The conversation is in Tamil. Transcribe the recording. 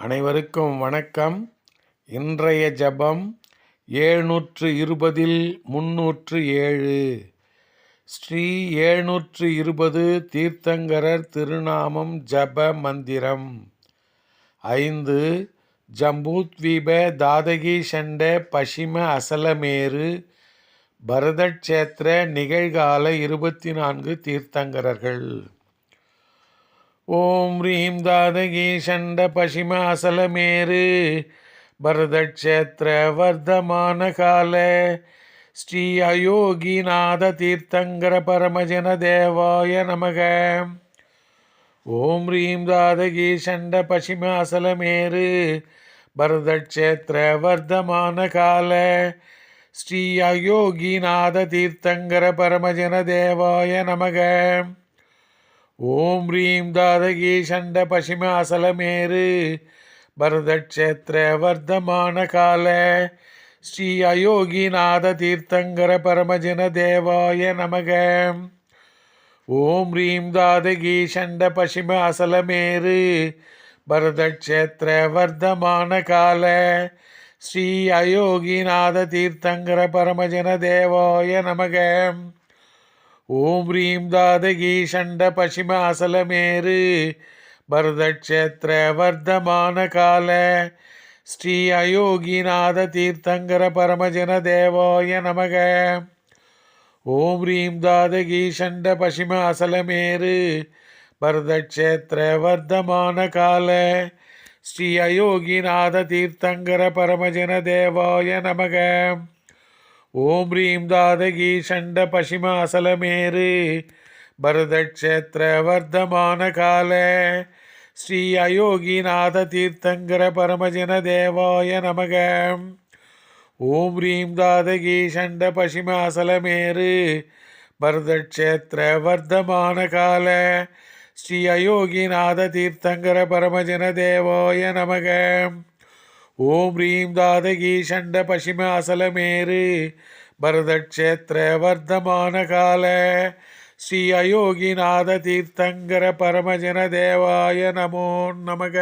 அனைவருக்கும் வணக்கம். இன்றைய ஜபம் ஏழ்நூற்று இருபதில் முன்னூற்று ஏழு ஸ்ரீ ஏழ்நூற்று இருபது தீர்த்தங்கரர் திருநாமம் ஜப மந்திரம். ஐந்து ஜம்பூத்வீப தாதகி சண்ட பசிம அசலமேரு பரதட்சேத்திர நிகழ்கால இருபத்தி நான்கு தீர்த்தங்கரர்கள். ஓம் ரீம் தாதகி சண்ட பசிம அசலமேரு பரதக்ஷேத்திர வர்த்தமான கால ஸ்ரீ அயோகிநாத தீர்த்தங்கர பரமஜன தேவாய நமக. ஓம் ரீம் தாதகி சண்ட பசிம அசலமேரு பரதக்ஷேத்திர வர்த்தமான கால ஸ்ரீ அயோகிநாத தீர்த்தங்கர பரமஜன தேவாய நமக. ஓம் ரீம் தாதகி சண்ட பசிமாசலமேரு பரதக்ஷேத்திர வர்த்தமான கால. ஸ்ரீ அயோகிநாத தீர்த்தங்கர பரமஜன தேவாய நமக. ஓம் ரீம் தாதகி சண்ட பசிமாசலமேரு பரதக்ஷேத்திர வர்த்தமான கால. ஸ்ரீ அயோகிநாத தீர்த்தங்கர பரமஜன தேவாய நமகம் ஓம் ரீம் தாதகி சண்ட பசிம அசலமேரு பரதக்ஷேத்திர வர்த்தமான கால. ஸ்ரீ அயோகிநாத தீர்த்தங்கர பரமஜன தேவாய நமக. ஓம் ரீம் தாதகி சண்ட பசிம அசலமேரு பரதக்ஷேத்திர வர்த்தமான கால. ஸ்ரீ அயோகிநாத தீர்த்தங்கர பரமஜன தேவாய நமக. ஓம் ரீம் தாதகி சண்ட பசிம அசலமேரு பரதக்ஷேத்திர வர்தமான கால. ஸ்ரீ அயோகிநாத தீர்த்தங்கர பரமஜன தேவாய நமக. ஓம் ரீம் தாதகி சண்ட பசிம அசலமேரு பரதக்ஷேத்திர வர்தமான கால. ஸ்ரீ அயோகிநாத தீர்த்தங்கர பரமஜன தேவாய நமக. ஓம் ரீம் தாதகி சண்ட பசிம அசலமேறு. பரதக்ஷேத்திர வர்த்தமான கால. ஸ்ரீ அயோகிநாத தீர்த்தங்கர பரமஜன தேவாய நமோ நமக.